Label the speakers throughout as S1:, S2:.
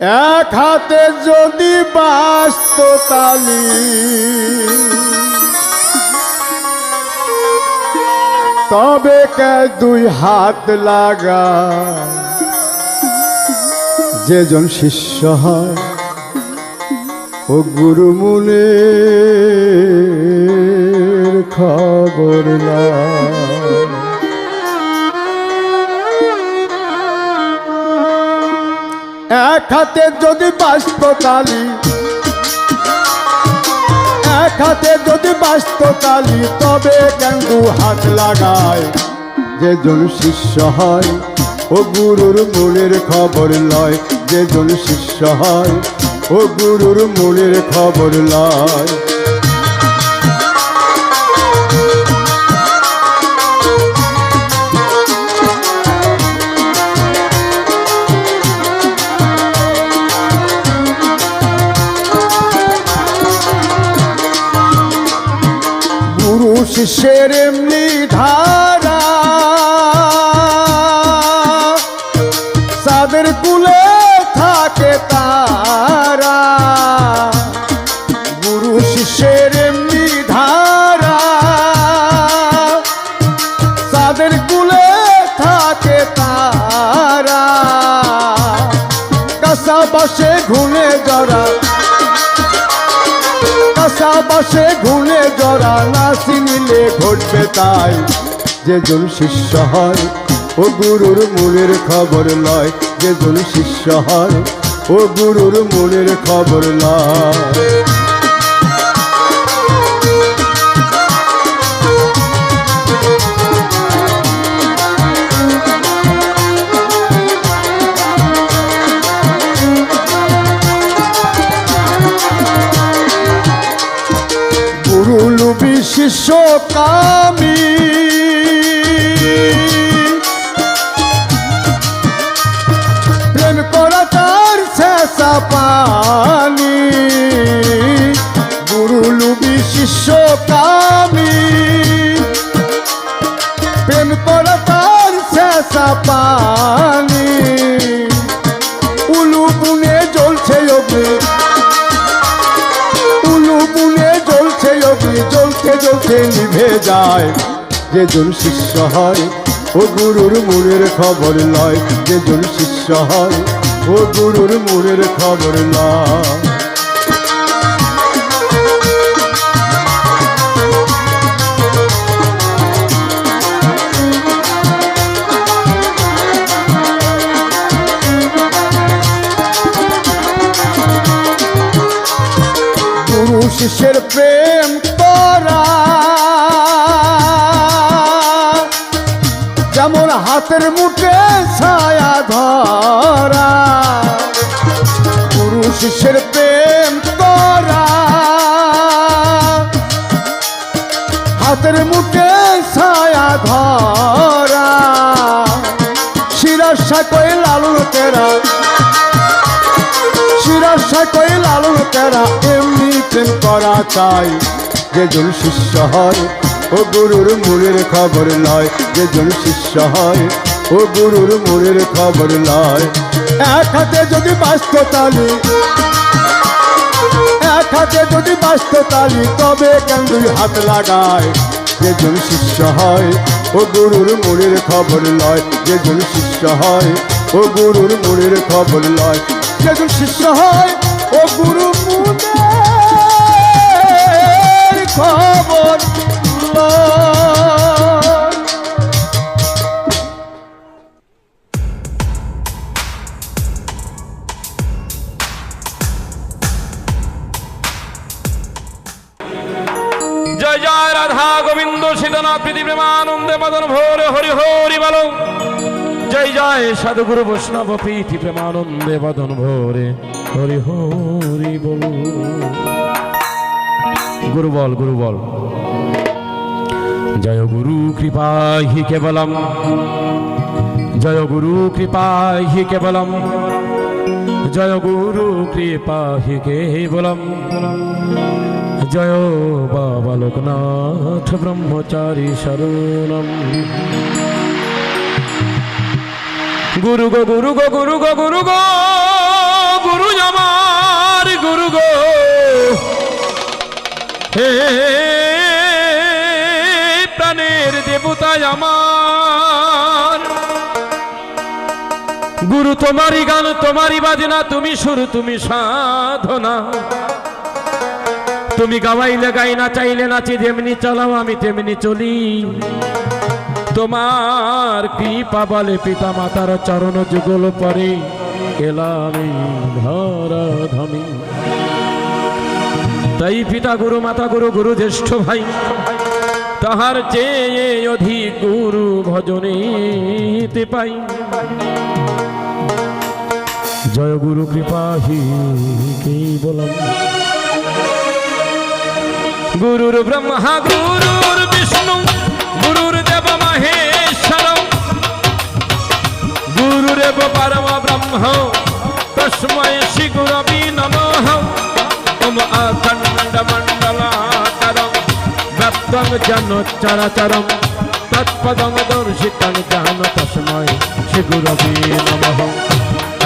S1: এক হাতে যদি বাস্ত তালি তবে কে দুই হাত লাগা যেজন শিষ্য হয় ও গুরু মুনির খবর না এক হাতে যদি বাস্ত কালি এক হাতে যদি বাস্ত কালি তবে কেন হাত লাগায়। যেজন শিষ্য হয় ও গুরুর মনের খবর লয়। যেজন শিষ্য হয় ও গুরুর মনের খবর লয়। শিষ্যের এমনি ধারা? সাদের কুলে থাকে তারা। গুরু শিষ্যের এমনি ধারা। সাদের কুলে থাকে তারা। কাসা বসে ঘুনে কাঁচা বাসে ঘুনে জরা নাসি চিনিলে ঘটবে তাই। যে জন শিষ্য হয়, ও গুরুর মনের খবর লয়। যে জন শিষ্য হয়, ও গুরুর মনের খবর লয়। লুবি শিষ্য কামি প্রেম করা তার শেষা পানি। গুরু লুবি শিষ্য প্রেম করা তার শেষা জ্বলতে নিভে যায়। যেজন শিষ্য হয়, ও গুরুর মূলের খবর লয়। যেজন শিষ্য হয়, ও গুরুর মূলের খবর লয়। শিষ্যের প্রেম হাতের মুঠে ছায়া ধরা। গুরু শিষ্যের প্রেম করা। হাতের মুঠে ছায়া ধরা। শিরসা কই লালন তেরা। শিরসা কই লালন তেরা, এমনি প্রেম করা চাই। যেজন শিষ্য হয় ও গুরুর মূলের খবর নয় যে যেজন শিষ্য হয়, ও গুরুর মূলের খবর লয়। এক হাতে যদি বাস্ত তালি এক হাতে যদি বাস্ত তালি তবে কেন দুই হাত লাগায়? যেজন শিষ্য হয়, ও গুরুর মূলের খবর নয় যে যেজন শিষ্য হয়, ও গুরুর মূলের খবর লয়। যেজন শিষ্য হয়, ও গুরু মূলের খবর
S2: জয় জয় গোবিন্দ ভোরে জয় জয় সাধুগুরু বৈষ্ণব প্রীতি প্রেমানন্দে মদন ভোরে হরি হরি বল। গুরু বল গুরু বল। জয় গুরু কৃপা হি কেবলম। জয় গুরু কৃপা হি কেবলম। জয় গুরু কৃপা হি কেবলম। জয় বাবা লোকনাথ ব্রহ্মচারী শরণম। গুরু গো গুরু গো গুরু গো গুরু গো, গুরু আমার, গুরু গো। হে দেবতায় আমার। গুরু, তোমারই গান, তোমারই বাজনা, তুমি সুর, তুমি সাধনা। তুমি গাওয়াইলে গাই না চাইলে নাচি, যেমনি চালাও, আমি তেমনি চলি। তোমার কৃপা বলে পিতা মাতার চরণ যুগল পরে এলাম ধরা ধমি তাই পিতা গুরু, মাতা গুরু গুরু জ্যেষ্ঠ ভাই তাহার চেয়ে অধিক গুরু ভজনীতে পাই। জয় গুরু কৃপা হি কেবলম গুরুর ব্রহ্মা গুরুর ব্যক্তং জন চরাচরম তৎপদং দর্শিতং জান তস্মৈ শ্রী গুরবি নমঃ।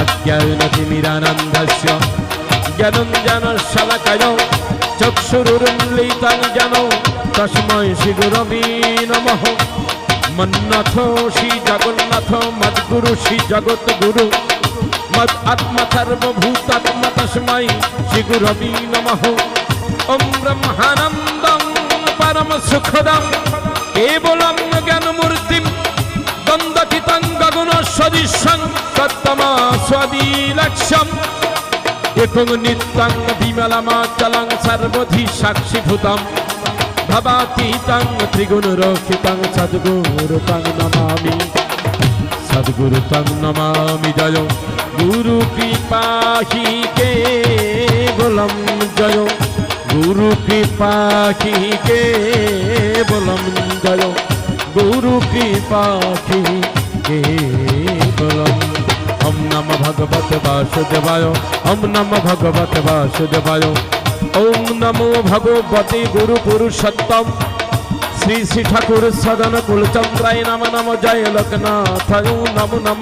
S2: অজ্ঞানতিমিরানন্দস্য জ্ঞানঞ্জন শলকয় চক্ষুরুন্মিলিতং যেন তস্মৈ শ্রী গুরবি নমঃ। মন্নাথ শ্রী জগন্নাথ, মদ্গুরু শ্রী জগৎ গুরু মদ আত্মা সর্বভূতাত্ম তস্মৈ শ্রী গুরবি নমঃ। ওম ব্রহ্মানন্দং পরম সুখদং কেবলম জ্ঞানমূর্তিম দ্বন্দ্বচিতং গগন সদৃশং তত্তমা স্বদিলক্ষ্যম। একং নিত্যং বিমলমাচলং সর্বধি সাক্ষীভূতম ভবাতীতং ত্রিগুণরক্ষিতং সদ্গুরুতং নমামি। সদ্গুরুতং নমামি জয়। গুরু কৃপাহি কেবলম জয়। গুরু কৃপাহি কেবলম জয়? গুরু কৃপাহি কেবলম ওম নম ভগবত বাসুদেবায় ওম নম ভগবত বাসুদেবায়। ওম নমো ভগবতে গুরু পুরুষোত্তম। শ্রী শ্রী ঠাকুর সদন কুলচন্দ্রায় নম নম জয় লোকনাথ নম নম।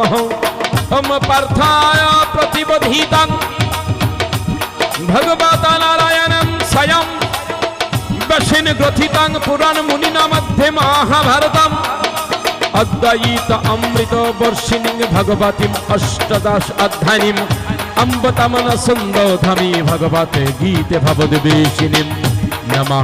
S2: ওম পার্থায় প্রতিবোধিতং। ভগবত নারায়ণম স্বয়ং দশিন গ্রথিতাং পুরাণ মুনিনা মধ্যে মহাভারতম। অদ্বৈত অমৃত বর্ষিণী ভগবতীম অষ্টদশ অধ্যায়িম অম্বতমন সুন্দধামী ভগবতে গীতে ভবদ্বেষিণীম নমঃ